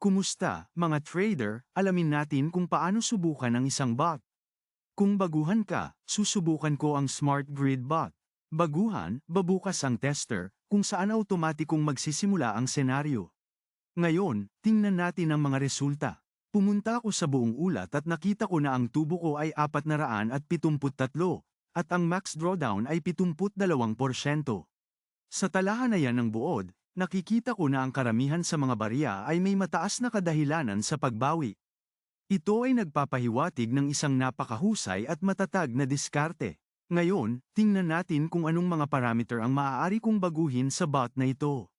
Kumusta, mga trader? Alamin natin kung paano subukan ang isang bot. Kung baguhan ka, susubukan ko ang Smart Grid Bot. Baguhan, babukas ang tester, kung saan automatikong magsisimula ang senaryo. Ngayon, tingnan natin ang mga resulta. Pumunta ako sa buong ulat at nakita ko na ang tubo ko ay 473 at ang max drawdown ay 72%. Sa talahanayan ng buod, nakikita ko na ang karamihan sa mga barya ay may mataas na kadahilanan sa pagbawi. Ito ay nagpapahiwatig ng isang napakahusay at matatag na diskarte. Ngayon, tingnan natin kung anong mga parameter ang maaari kong baguhin sa bot na ito.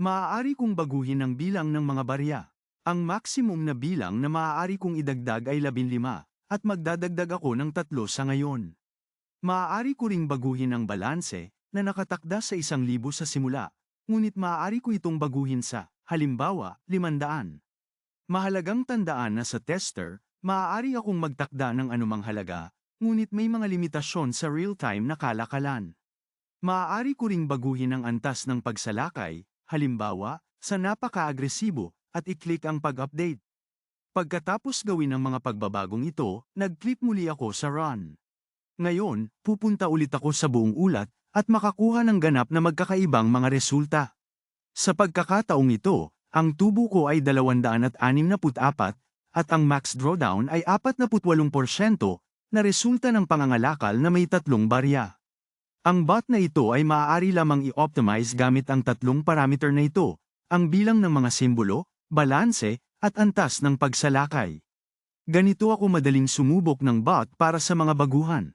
Maaari kong baguhin ang bilang ng mga barya. Ang maximum na bilang na maaari kong idagdag ay 15, at magdadagdag ako ng tatlo sa ngayon. Maaari ko ring baguhin ang balanse, na nakatakda sa 1,000 sa simula, ngunit maaari ko itong baguhin sa, halimbawa, 500. Mahalagang tandaan na sa tester, maaari akong magtakda ng anumang halaga, ngunit may mga limitasyon sa real-time na kalakalan. Maaari ko ring baguhin ang antas ng pagsalakay, halimbawa, sa napaka-agresibo, at i-click ang pag-update. Pagkatapos gawin ang mga pagbabagong ito, nag-click muli ako sa run. Ngayon, pupunta ulit ako sa buong ulat, at makakuha ng ganap na magkakaibang mga resulta. Sa pagkakataong ito, ang tubo ko ay 264 at ang max drawdown ay 48% na resulta ng pangangalakal na may tatlong barya. Ang bot na ito ay maaari lamang i-optimize gamit ang tatlong parameter na ito, ang bilang ng mga simbolo, balanse, at antas ng pagsalakay. Ganito ako madaling sumubok ng bot para sa mga baguhan.